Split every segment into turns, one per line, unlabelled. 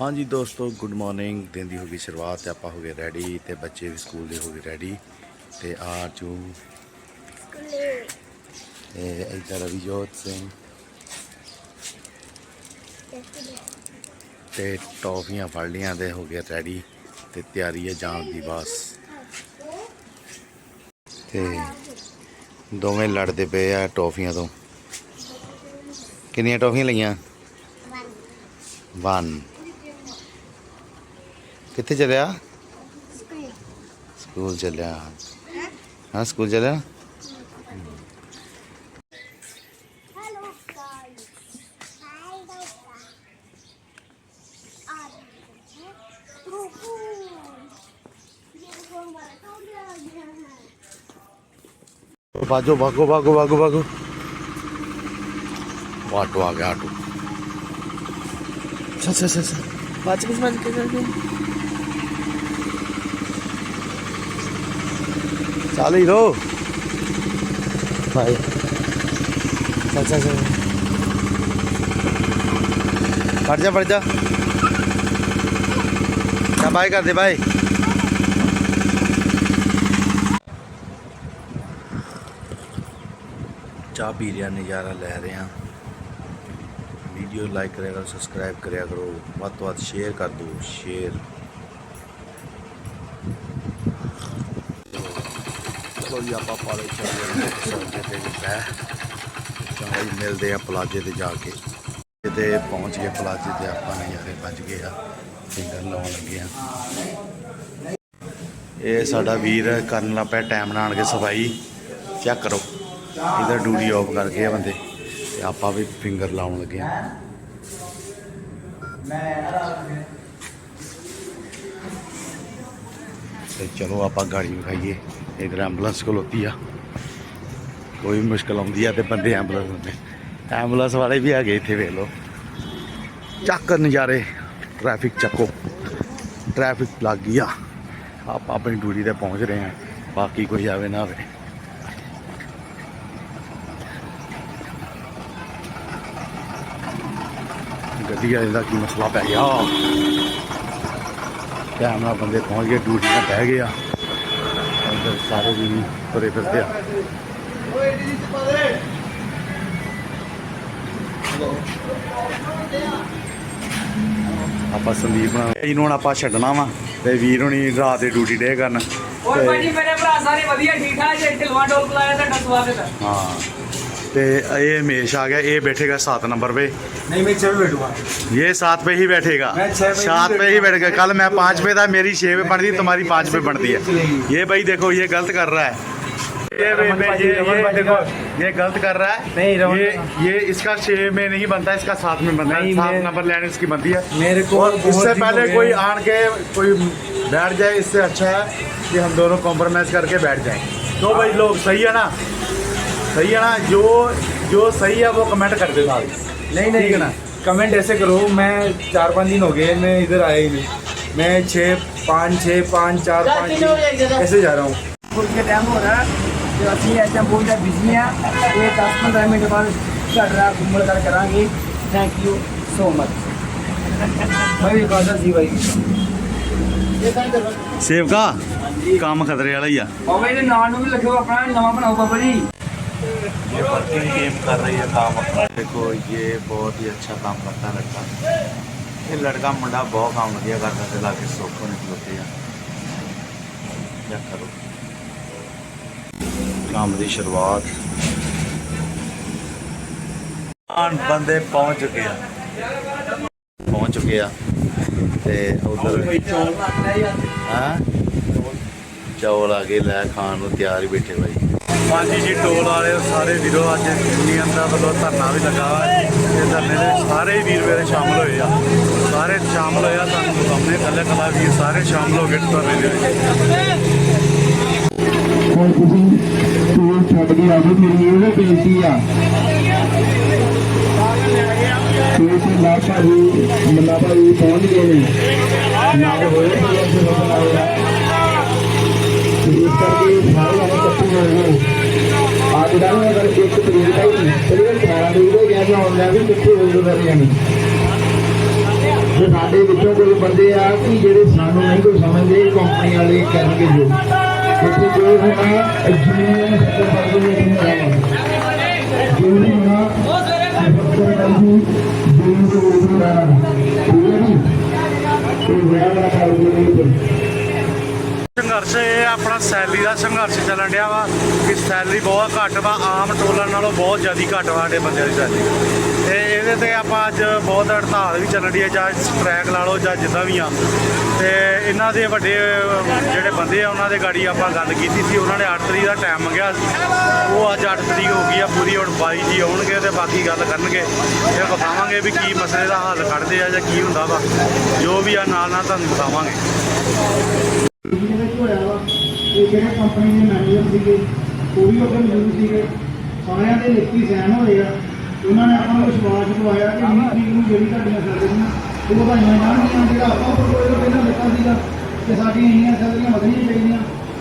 ਹਾਂਜੀ ਦੋਸਤੋ good morning ਦਿਨ ਦੀ ਹੋ ਗਈ ਸ਼ੁਰੂਆਤ ਤੇ ਆਪਾਂ ਹੋ ਗਏ ਰੈਡੀ ਤੇ ਬੱਚੇ ਵੀ ਸਕੂਲ ਦੇ ਹੋ ਗਏ ਰੈਡੀ ਤੇ ਆ ਚੂ ਤੇ ਇੱਧਰ ਰਵੀਜੋਤ ਸਿੰਘ। ਤੇ ਟੌਫੀਆਂ ਫੜ ਲੀਆਂ ਤੇ ਹੋ ਗਿਆ ਰੈਡੀ ਤੇ ਤਿਆਰੀ ਹੈ ਜਾਣ ਦੀ ਬਸ। ਤੇ ਦੋਵੇਂ ਲੜਦੇ ਪਏ ਆ ਟੌਫੀਆਂ ਤੋਂ। ਕਿੰਨੀਆਂ ਟੌਫੀਆਂ ਲਈਆਂ? 1 ਕਿੱਥੇ ਚੱਲਿਆ ਸਕੂਲ ਚੱਲਿਆ ਹਾਂ ਸਕੂਲ ਚੱਲਿਆ
Hello guys. Hi guys. रुको ये फोन वाला कौन आ गया है
भागो भागो भागो भागो भागो वो ऑटो आ गया ऑटो चल चल चल चल
बच किस बच के चालू
ही रहो
भाई। चल चल चल।
हट जा फट जा। क्या भाई कर दे भाई? चाह पी रहा नज़ारा लै रहे हैं। वीडियो लाइक करेगा सब्सक्राइब करेगा करो वो तो शेयर कर दो शेयर। ਦਿਓ ਜੀ, ਆਪਾਂ ਪਾਲੇ ਚੱਲਦੇ ਸੌਦੇ ਤੇ ਬੈ ਚੰਗਾ ਜੀ ਮਿਲਦੇ ਆ ਪਲਾਜੇ ਤੇ ਜਾ ਕੇ। ਤੇ ਪਹੁੰਚ ਗਏ ਪਲਾਜੇ ਤੇ, ਆਪਾਂ ਨਜ਼ਾਰੇ ਵੱਜ ਗਏ ਆ। ਫਿੰਗਰ ਲਾਉਣ ਲੱਗੇ ਆ। ਇਹ ਸਾਡਾ ਵੀਰ ਕਰਨ ਲੱਗ ਪਿਆ ਟਾਈਮ ਨਾਲ ਕੇ ਸਫ਼ਾਈ। ਚੈੱਕ ਕਰੋ। ਇਧਰ ਡਿਊਟੀ ਆਫ ਕਰ ਗਏ ਆ ਬੰਦੇ। ਤੇ ਆਪਾਂ ਵੀ ਫਿੰਗਰ ਲਾਉਣ ਲੱਗੇ ਆ। ਤੇ ਚਲੋ ਆਪਾਂ ਗਾੜੀ ਵਿਖਾਈਏ ਇਧਰ ਐਂਬੂਲੈਂਸ ਖਲੋਤੀ ਆ। ਕੋਈ ਵੀ ਮੁਸ਼ਕਲ ਆਉਂਦੀ ਆ ਤੇ ਬੰਦੇ ਐਂਬੂਲੈਂਸ ਹੁੰਦੇ ਐਂਬੂਲੈਂਸ ਵਾਲੇ ਵੀ ਆ ਗਏ ਇੱਥੇ, ਵੇਖ ਲਓ। ਚੱਕ ਨਜ਼ਾਰੇ, ਟ੍ਰੈਫਿਕ ਚੱਕੋ। ਟ੍ਰੈਫਿਕ ਲੱਗ ਗਈ ਆ। ਆਪਾਂ ਆਪਣੀ ਡਿਊਟੀ ਤੇ ਪਹੁੰਚ ਰਹੇ ਹਾਂ ਬਾਕੀ ਕੋਈ ਆਵੇ ਨਾ ਆਵੇ। ਗੱਡੀ ਵਾਲੇ ਦਾ ਕੀ ਮਸਲਾ ਪੈ ਗਿਆ? ਟਾਈਮ ਨਾਲ ਬੰਦੇ ਪਹੁੰਚ ਗਏ, ਡਿਊਟੀ ਤੇ ਬਹਿ ਗਿਆ ਅੰਦਰ ਸਾਰੇ ਵੀ ਤੁਰੇ ਫਿਰਦੇ ਆ। ਆਪਾਂ ਸੰਦੀਪ ਨਾਲ ਇਹਨੂੰ ਹੁਣ ਆਪਾਂ ਛੱਡਣਾ ਵਾ ਤੇ ਵੀਰ ਹੁਣੀ ਰਾਤ ਦੀ ਡਿਊਟੀ ਡੇ ਕਰਨ
ਹੋਰ ਭਾਜੀ ਮੇਰੇ ਭਰਾ ਸਾਰੇ ਵਧੀਆ ਠੀਕ ਠਾਕ ਜੇ। ਢਿਲਵਾ ਟੋਲ ਪਲਾਇਆ ਤੁਹਾਡਾ ਸਵਾਗਤ ਹੈ
ਹਾਂ। ਤੇ ਇਹ ਹਮੇਸ਼ आ गया ये बैठेगा सात नंबर पे
नहीं मैं चल बैठूंगा
ये सात पे ही बैठेगा
मैं छह पे ही
सात पे ही बैठेगा कल मैं पाँच पे था मेरी छह पे बनती तुम्हारी पाँच पे बनती है
चलेगी।
ये भाई देखो ये गलत कर रहा है ये
रमन
ये
भाजी,
ये,
रमन
ये
भाजी
देखो
का-
ये गलत कर रहा है
नहीं, रमन
ये
का-
ये इसका छह में नहीं बनता इसका सात में बनता है
नहीं,
सात
मैं-
नंबर लाइन इसकी बनती है
मेरे को
और
बहुत
इससे
दिन
पहले
हो गए
कोई
हैं।
आन के कोई बैठ जाए इससे अच्छा है कि हम दोनों कॉम्प्रोमाइज करके बैठ जाए तो भाई लोग सही है ना सही है ना जो जो सही है वो कमेंट कर देना
नहीं
ठीक है
नहीं
ना?
कमेंट ऐसे करो मैं चार पाँच दिन हो गए मैं इधर आया ही नहीं मैं छः पाँच छः पाँच चार पाँच छः ऐसे जा रहा हूँ
ਕੁਝ ਕੇ ਟਾਈਮ ਹੋ ਰਿਹਾ ਤੇ ਅਸੀਂ ਇਸ ਟਾਈਮ ਬਹੁਤ ਜ਼ਿਆਦਾ ਬਿਜ਼ੀ ਆ ਇਹ 10 15 ਮਿੰਟ ਬਾਅਦ ਤੁਹਾਡਾ ਘੁੰਮਣ ਕਰ ਕਰਾਂਗੇ ਥੈਂਕ ਯੂ ਸੋ ਮਚ
मैं भी कहा जी भाई
ਸੇਵਕਾ ਕੰਮ ਖਤਰੇ ਵਾਲਾ ਹੀ ਆ
ਬਾਬਾ ਇਹਦੇ ਨਾਂ ਨੂੰ ਵੀ ਲਿਖਿਓ ਆਪਣਾ ਨਵਾਂ ਬਣਾਓ ਬਾਬਾ ਜੀ
ये वर्किंग टीम कर रही है काम अपना देखो ये बहुत ही अच्छा काम करता है लड़का ये लड़का मुंडा बहुत काम ਵਧੀਆ ਕਰਦਾ ਤੇ ਲਾ ਕੇ ਸੋਖੋ ਨਿਕਲਦੇ ਆ क्या करो ਕੰਮ ਦੀ ਸ਼ੁਰੂਆਤ ਆਨ ਬੰਦੇ ਪਹੁੰਚ ਚੁੱਕੇ ਆ ਪਹੁੰਚ ਚੁੱਕੇ ਆ ਤੇ ਉਧਰ ਹਾਂ ਚੌਲ ਆ ਗਏ ਲੈ ਖਾਣ ਨੂੰ ਤਿਆਰ ਹੀ ਬੈਠੇ ਬਾਈ ਹਾਂਜੀ ਜੀ ਟੋਲ ਵਾਲੇ ਸਾਰੇ ਵੀਰੋ, ਅੱਜ ਯੂਨੀਅਨ ਦਾ ਵੱਲੋਂ ਧਰਨਾ ਵੀ ਲੱਗਾ ਇਹ ਧਰਨੇ ਦੇ ਸਾਰੇ ਵੀਰ ਮੇਰੇ ਸ਼ਾਮਲ ਹੋਏ ਆ। ਸਾਰੇ ਸ਼ਾਮਲ ਹੋਏ ਆ, ਤੁਹਾਨੂੰ ਸਾਹਮਣੇ ਕੱਲੇ ਕੱਲਾ ਵੀਰ ਸਾਰੇ ਸ਼ਾਮਲ ਹੋ ਗਏ ਧਰਨੇ ਦੇ ਵਿੱਚ।
ਹੁਣ ਤੁਸੀਂ ਟੂਰ ਛੱਡ ਕੇ ਆਵੋ ਮੇਰੀ ਇਹ ਬੇਨਤੀ ਆ। ਤੇ ਤੇ ਨਾ ਭਾਜੀ ਮੱਲਾ ਭਾਜੀ ਪਹੁੰਚ ਗਏ ਨੇ। ਨਾਲ ਹੋਏ ਇਸ ਕਰਕੇ ਸਾਰੇ ਜਣੇ ਇਕੱਠੇ ਹੋ ਗਏ ਅੱਜ ਦਾ ਅਗਰ ਇੱਕ ਤਰੀਕ ਦਾ ਹੀ ਤਰੀਕ 18 ਤਰੀਕ ਦਾ ਗਿਆ ਜਾਂ ਆਨਲਾਈਨ ਵੀ ਇਕੱਠੇ ਹੋ ਗਏ ਸਾਰੇ ਜਣੇ ਸਾਡੇ ਵਿੱਚੋਂ ਕੋਈ ਬੰਦੇ ਆ ਕਿ ਜਿਹੜੇ ਸਾਨੂੰ ਨਹੀਂ ਕੋਈ ਸਮਝਦੇ ਕੰਪਨੀ ਵਾਲੇ ਕਰਨਗੇ ਜੋ ਇੱਥੇ ਜੋ ਹੋਣਾ ਜਿਵੇਂ ਸੱਤਰ ਪਰਸੈਂਟ ਨਹੀਂ ਹੋਣਾ ਜੋ ਹੋਣਾ ਸੱਤਰ ਪਰਸੈਂਟ ਜਿਵੇਂ ਤੋਂ ਉਹ ਰਹਿਣਾ ਠੀਕ ਹੈ ਜੀ ਤੇ ਬੜਾ ਬੜਾ ਕਾਰੋਬਾਰ
ਸੰਘਰਸ਼ ਆਪਣਾ ਸੈਲਰੀ ਦਾ ਸੰਘਰਸ਼ ਚੱਲਣ ਡਿਆ ਵਾ ਕਿ ਸੈਲਰੀ ਬਹੁਤ ਘੱਟ ਵਾ, ਆਮ ਟੋਲਣ ਨਾਲੋਂ ਬਹੁਤ ਜ਼ਿਆਦਾ ਘੱਟ ਵਾ ਸਾਡੇ ਬੰਦਿਆਂ ਦੀ ਸੈਲਰੀ ਤੇ ਇਹਦੇ ਤੇ ਆਪਾਂ ਅੱਜ ਬਹੁਤ ਹੜਤਾਲ ਵੀ ਚੱਲਣ ਡਈ ਹੈ ਜਾਂ ਸਟ੍ਰੈਕ ਲਾ ਲਓ, ਜਾਂ ਜਿੱਦਾਂ ਵੀ ਆ। ਤੇ ਇਹਨਾਂ ਦੇ ਵੱਡੇ, ਜਿਹੜੇ ਬੰਦੇ ਆ, ਉਹਨਾਂ ਦੇ ਗਾੜੀ ਆਪਾਂ ਗੱਲ ਕੀਤੀ ਸੀ, ਉਹਨਾਂ ਨੇ 8 ਤਰੀਕ ਦਾ ਟਾਈਮ ਮੰਗਿਆ ਉਹ ਅੱਜ 8 ਤਰੀਕ ਹੋ ਗਈ ਆ, ਪੂਰੀ ਹੁਣ 22 ਜੀ ਆਉਣਗੇ ਤੇ ਬਾਕੀ ਗੱਲ ਕਰਨਗੇ। ਫਿਰ ਬਤਾਵਾਂਗੇ ਵੀ ਕੀ ਮਸਲੇ ਦਾ ਹੱਲ ਕੱਢਦੇ ਆ ਜਾਂ ਕੀ ਹੁੰਦਾ ਵਾ। ਜੋ ਵੀ ਆ ਨਾਲ ਨਾਲ ਤੁਹਾਨੂੰ ਬਤਾਵਾਂਗੇ
ਜਿਹਦੇ ਵਿੱਚ ਹੋਇਆ ਵਾ ਇਹ ਜਿਹੜੇ ਕੰਪਨੀ ਦੇ ਮੈਨੇਜਰ ਸੀਗੇ ਉਹ ਵੀ ਉੱਥੇ ਮੌਜੂਦ ਸੀਗੇ, ਸਾਰਿਆਂ ਦੇ ਲਿਖਤੀ ਸਾਈਨ ਹੋਏ ਆ। ਉਹਨਾਂ ਨੇ ਆਪਾਂ ਨੂੰ ਵਿਸ਼ਵਾਸ ਦਿਵਾਇਆ ਕਿ 20 ਤਰੀਕ ਨੂੰ ਜਿਹੜੀ ਤੁਹਾਡੀਆਂ ਸੈਲਰੀਆਂ, ਉਹ ਵਧਾਈਆਂ ਜਾਣਗੀਆਂ। ਜਿਹੜਾ ਆਪਾਂ ਪ੍ਰਪੋਜ਼ਲ ਪਹਿਲਾਂ ਦਿੱਤਾ ਸੀਗਾ ਕਿ ਸਾਡੀਆਂ ਇੰਨੀਆਂ ਸੈਲਰੀਆਂ ਵਧਣੀਆਂ ਚਾਹੀਦੀਆਂ,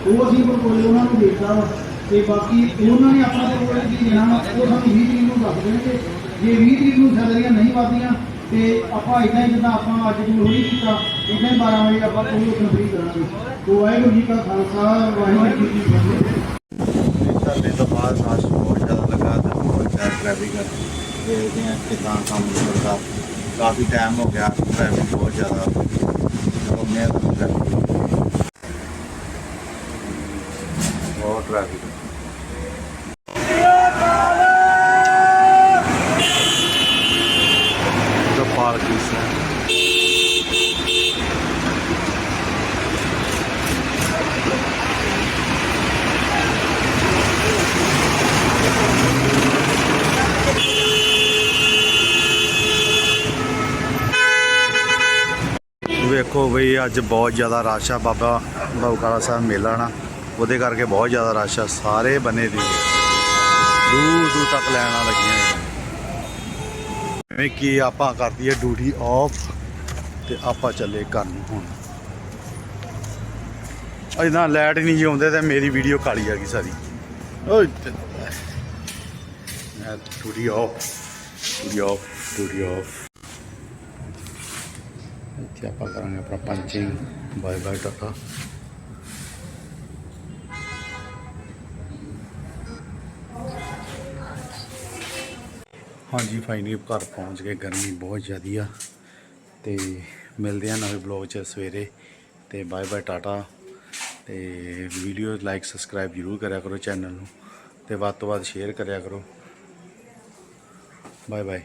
ਉਹ ਅਸੀਂ ਪ੍ਰਪੋਜ਼ਲ ਉਹਨਾਂ ਨੂੰ ਦਿੱਤਾ ਵਾ। ਤੇ ਬਾਕੀ ਉਹਨਾਂ ਨੇ ਆਪਣਾ ਪ੍ਰਪੋਜ਼ਲ ਕੀ ਦੇਣਾ ਵਾ, ਉਹ ਸਾਨੂੰ 20 ਤਰੀਕ ਨੂੰ ਦੱਸ ਦੇਣਗੇ। ਜੇ 20 ਤਰੀਕ ਨੂੰ ਸੈਲਰੀਆਂ ਨਹੀਂ ਵਧਦੀਆਂ ਤੇ ਆਪਾਂ ਇਦਾਂ ਹੀ ਜਿੱਦਾਂ ਆਪਾਂ ਅੱਜ ਨੂੰ ਹੋਈ ਕੀਤਾ ਇਦਾਂ ਹੀ 12 ਵਜੇ ਆਪਾਂ ਕੋਈ ਕੰਪਲੀਟ ਕਰਾਂਗੇ। ਤੋ ਵਾਹਿਗੁਰੂ ਜੀ ਕਾ ਖਾਲਸਾ, ਵਾਹਿਗੁਰੂ ਜੀ ਕੀ ਫਤਿਹ।
ਸਾਡੇ ਤੋਂ ਸਾਸ ਬਹੁਤ ਜ਼ਿਆਦਾ ਲੱਗਾ ਤੇ ਬਹੁਤ ਜ਼ਿਆਦਾ ਟ੍ਰੈਫਿਕ ਦੇਖਦੇ ਹਾਂ ਕਿਦਾਂ ਕੰਮ ਚੱਲਦਾ ਕਾਫੀ ਟਾਈਮ ਹੋ ਗਿਆ ਟ੍ਰੈਫਿਕ ਬਹੁਤ ਜ਼ਿਆਦਾ ਚਲੋ, ਮੈਂ ਬਹੁਤ ਟ੍ਰੈਫਿਕ ਦਾ ਵੇਖੋ ਬਈ, ਅੱਜ ਬਹੁਤ ਜ਼ਿਆਦਾ ਰਸ਼ ਆ ਬਾਬਾ ਬਉਕਾਲਾ ਸਾਹਿਬ ਮੇਲਾ ਨਾ। ਉਹਦੇ ਕਰਕੇ ਬਹੁਤ ਜ਼ਿਆਦਾ ਰਸ਼ ਆ, ਸਾਰੇ ਬੰਨੇ ਦੀ। ਦੂਰ ਦੂਰ ਤੱਕ ਲੈਣਾ ਲੱਗੀਆਂ। ਜਿਵੇਂ ਕਿ ਆਪਾਂ ਕਰਦੀ ਹੈ ਡਿਊਟੀ ਆਫ ਤੇ ਆਪਾਂ ਚੱਲੇ ਘਰ ਨੂੰ ਹੁਣ। ਅਜਨਾ ਲਾਈਟ ਨਹੀਂ ਜੀ ਆਉਂਦੇ ਤੇ ਮੇਰੀ ਵੀਡੀਓ ਕਾਲੀ ਆ ਗਈ ਸਾਰੀ। ਓਏ ਤੇ- ਮੈਂ duty off duty off duty off ਇੱਥੇ ਆਪਾਂ ਕਰਾਂਗੇ ਆਪਣਾ ਪੰਚਿੰਗ ਬਾਏ ਬਾਏ ਟਾਟਾ। ਹਾਂਜੀ ਫਾਈਨਲੀ ਘਰ ਪਹੁੰਚ ਗਏ। ਗਰਮੀ ਬਹੁਤ ਜ਼ਿਆਦੀ ਆ। ਤੇ ਮਿਲਦੇ ਆ ਨਵੇਂ ਬਲੌਗ 'ਚ ਸਵੇਰੇ। ਤੇ ਬਾਏ ਬਾਏ ਟਾਟਾ। ਤੇ ਵੀਡੀਓ ਲਾਈਕ ਸਬਸਕ੍ਰਾਈਬ ਜ਼ਰੂਰ ਕਰਿਆ ਕਰੋ ਚੈਨਲ ਨੂੰ। ਤੇ ਵੱਧ ਤੋਂ ਵੱਧ ਸ਼ੇਅਰ ਕਰਿਆ ਕਰੋ। Bye bye